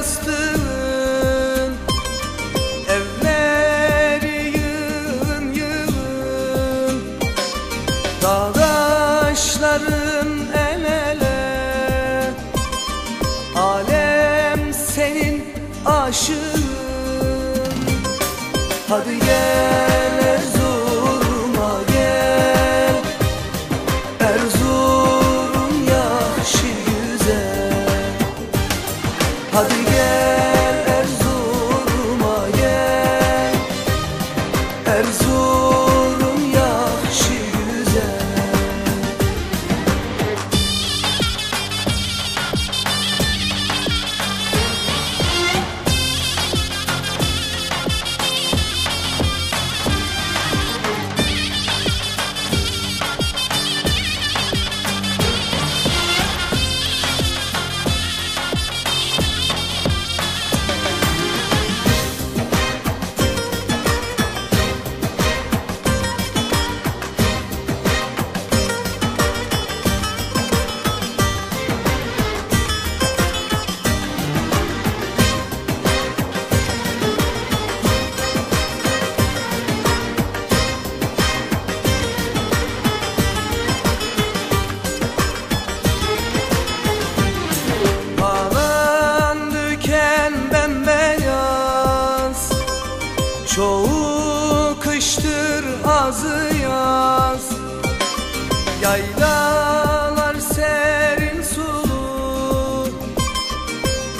bastın. Evleri yığın yığın. Dağdaşların el ele. Alem senin aşığın. Hadi gel.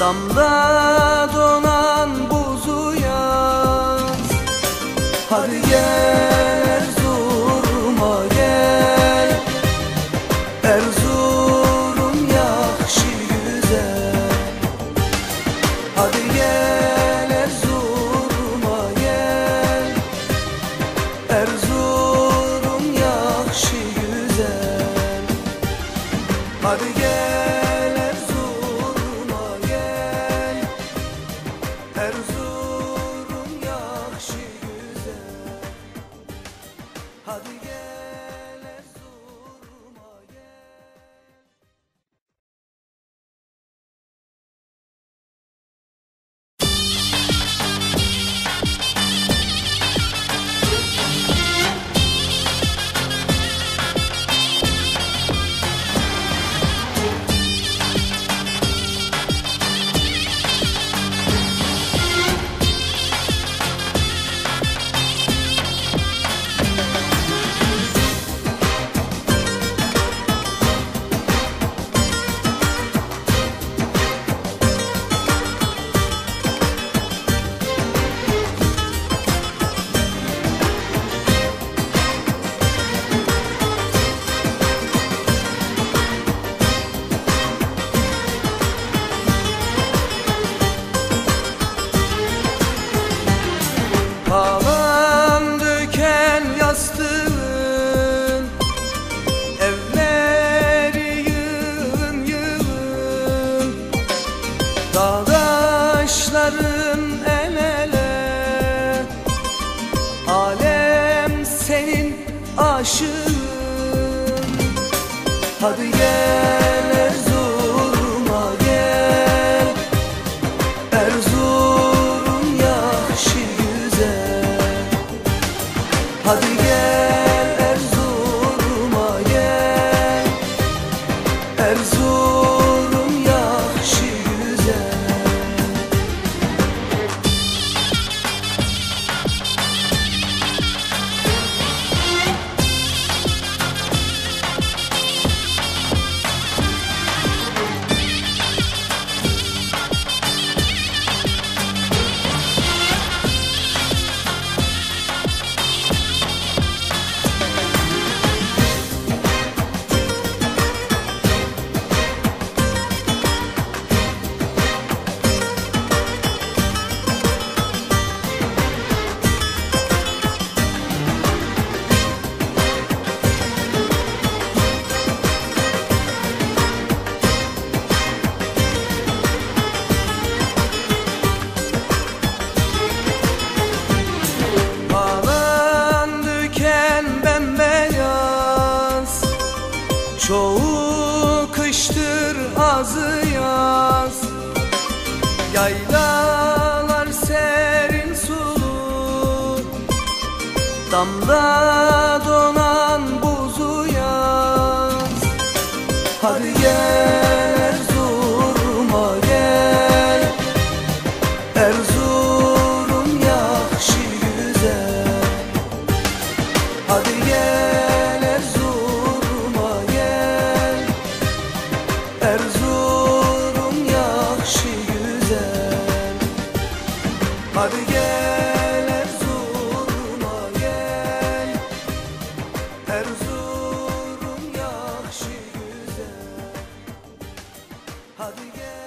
Damda donan aşığın Hadi gel Erzurum'a gel. Erzurum yaşı güzel. Hadi gel düken bembeyaz Çoğu kıştır azı yaz. Yaylalar serin sulu Damda donan buzu yaz. Hadi gel Hadi gel